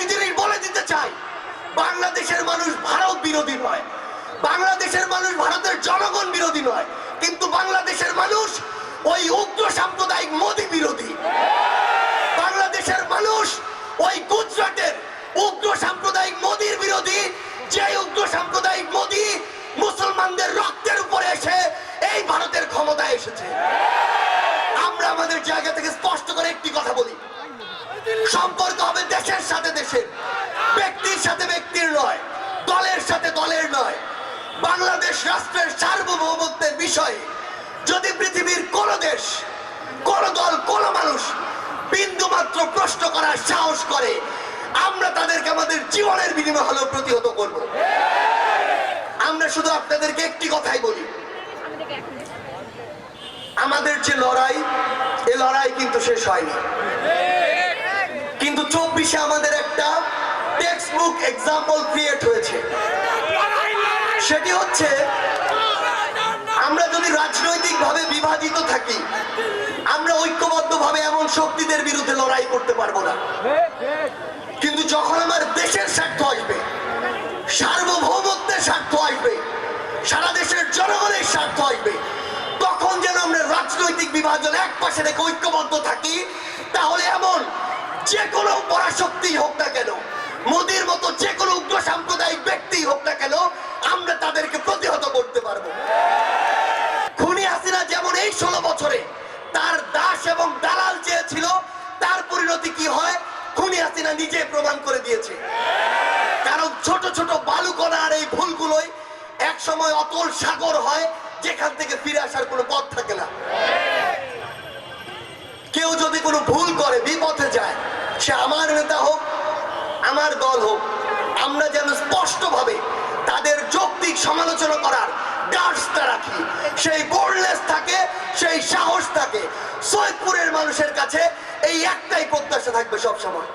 একটি জিনিস বলে দিতে চাই, বাংলাদেশের মানুষ ভারত বিরোধী নয়। বাংলাদেশের মানুষ ভারতের জনগণ বিরোধী নয়। কিন্তু বাংলাদেশের মানুষ ওই উগ্র সাম্প্রদায়িক মোদী বিরোধী। বাংলাদেশের মানুষ ওই গুজরাটের উগ্র সাম্প্রদায়িক মোদীর বিরোধী যে উগ্র সাম্প্রদায়িক মোদী মুসলমানদের রক্তের উপরে এসে এই ভারতের ক্ষমতায় এসেছে। আমরা আমাদের জায়গা থেকে স্পষ্ট করে একটি কথা বলি। সম্পর্ক হবে দেশের সাথে দেশের ব্যক্তির সাথে ব্যক্তির নয়, দলের সাথে দলের নয়। বাংলাদেশ রাষ্ট্রের সার্বভৌমত্বের বিষয়ে। যদি পৃথিবীর কোন দেশ, কোন দল, কোন মানুষ বিন্দু মাত্র প্রশ্ন করার সাহস করে, আমরা তাদেরকে আমাদের জীবনের বিনিময় হলেও প্রতিহত করব। আমরা শুধু আপনাদেরকে একটি কথাই বলি। আমাদের যে লড়াই, এ লড়াই কিন্তু শেষ হয়নি। কিন্তু চব্বিশে আমাদের একটা টেক্সট বুক এক্সাম্পল ক্রিয়েট হয়েছে। সেটি হচ্ছে, আমরা যদি রাজনৈতিক ভাবে বিভাজিত থাকি, আমরা ঐক্যবদ্ধ ভাবে এমন শক্তিদের বিরুদ্ধে লড়াই করতে পারব না। কিন্তু যখন আমার দেশের স্বার্থ আসবে, সার্বভৌমত্বের স্বার্থ আসবে, সারা দেশের জনগণের স্বার্থ আসবে, তখন যেন আমরা রাজনৈতিক বিভাজন এক পাশে রেখে ঐক্যবদ্ধ থাকি, তাহলে এমন যে কোনো পরাশক্তি হোক না যে কোনো উগ্র সাম্প্রদায়িক ব্যক্তি হোক না কেন, আমরা তাদেরকে প্রতিহত করতে পারব। খুনি হাসিনা যেমন এই ষোলো বছরে তার দাস এবং দালাল চেয়েছিল, তার পরিণতি কি হয়? খুনি হাসিনা নিজে প্রমাণ করে দিয়েছে। কারণ ছোট ছোট বালুকণার এই ভুলগুলোই এক সময় অতল সাগর হয়, যেখান থেকে ফিরে আসার কোনো পথ থাকে না। কেউ যদি কোনো ভুল করে, বিপথে যায়, সে আমার নেতা হোক, আমার দল হোক আমরা যেন স্পষ্টভাবে তাদের যৌক্তিক সমালোচনা করার ডার্সটা রাখি। সেই বোর্ডলেস থাকে, সেই সাহস থাকে। সৈয়দপুরের মানুষের কাছে এই একটাই প্রত্যাশা থাকবে সবসময়।